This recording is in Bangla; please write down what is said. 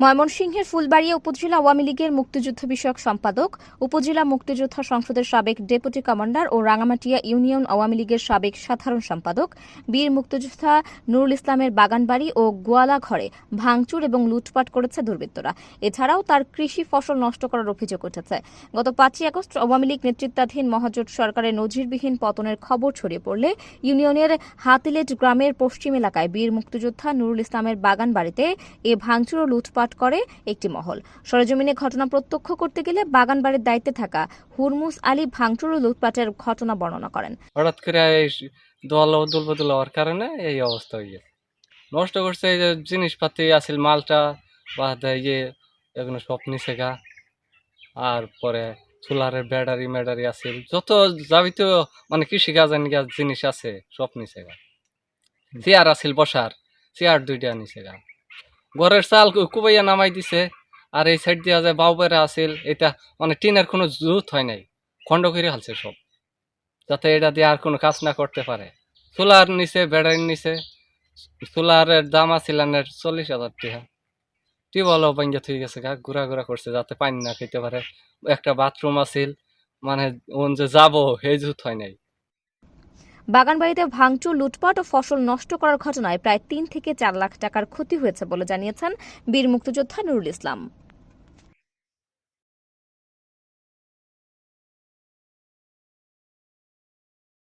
ময়মনসিংহের ফুলবাড়িয়া উপজেলা আওয়ামী লীগের মুক্তিযুদ্ধ বিষয়ক সম্পাদক, উপজেলা মুক্তিযোদ্ধা সংসদের সাবেক ডেপুটি কমান্ডার ও রাঙামাটিয়া ইউনিয়ন আওয়ামী লীগের সাবেক সাধারণ সম্পাদক, বীর মুক্তিযোদ্ধা নুরুল ইসলামের বাগানবাড়ি ও গোয়ালা ঘরে ভাঙচুর এবং লুটপাট করেছে দুর্বৃত্তরা। এছাড়াও তার কৃষি ফসল নষ্ট করার অভিযোগ উঠেছে। গত পাঁচই আগস্ট আওয়ামী লীগ নেতৃত্বাধীন মহাজোট সরকারের নজিরবিহীন পতনের খবর ছড়িয়ে পড়লে ইউনিয়নের হাতিলেট গ্রামের পশ্চিম এলাকায় বীর মুক্তিযোদ্ধা নুরুল ইসলামের বাগান বাড়িতে এ ভাঙচুর ও লুটপাট করে একটি মহল। সরেজমিনে ঘটনা প্রত্যক্ষ করতে গেলে বাগান বাড়ির দায়িত্বে থাকা হুরমুস আলী ভাঙচুর ও লুটপাটের ঘটনা বর্ণনা করেন। হঠাৎ করে এই দল বদল হওয়ার কারণে এই অবস্থা হয়ে গেছে। নষ্ট করছে এই যে জিনিসপাতি আছিল মালটা বা ইয়ে এগুলো সব নিচে গা। আর পরে সোলারের ব্যাটারি ম্যাটারি আছিল যত যাবিতীয় মানে কৃষি নিকা জিনিস আছে সব নিচে গা। চেয়ার আছিল বসার চেয়ার দুইটা নিচে গা। ঘরের চাল কু- কুবাইয়া নামাই দিছে, আর এই সাইড দিয়া যে বাউবেরা আছিল, এটা মানে টিনের কোনো জুত হয় নাই। খণ্ড করে হালছে সব, যাতে এটা দিয়ে আর কোনো কাজ না করতে পারে। সোলার নিচে ব্যাটারির নিচে সোলারের দাম আছিল চল্লিশ হাজার টাকা। টিউবওয়েলও ভাঙ্গা থই গেছে গা, ঘুরা ঘুরা করছে যাতে পানি না খেতে পারে। একটা বাথরুম আছিল মানে ওন যে যাব, সেই জুত হয় নাই। বাগানবাড়িতে ভাঙচুর, লুটপাট ও ফসল নষ্ট করার ঘটনায় প্রায় তিন থেকে চার লাখ টাকার ক্ষতি হয়েছে বলে জানিয়েছেন বীর মুক্তিযোদ্ধা নুরুল ইসলাম।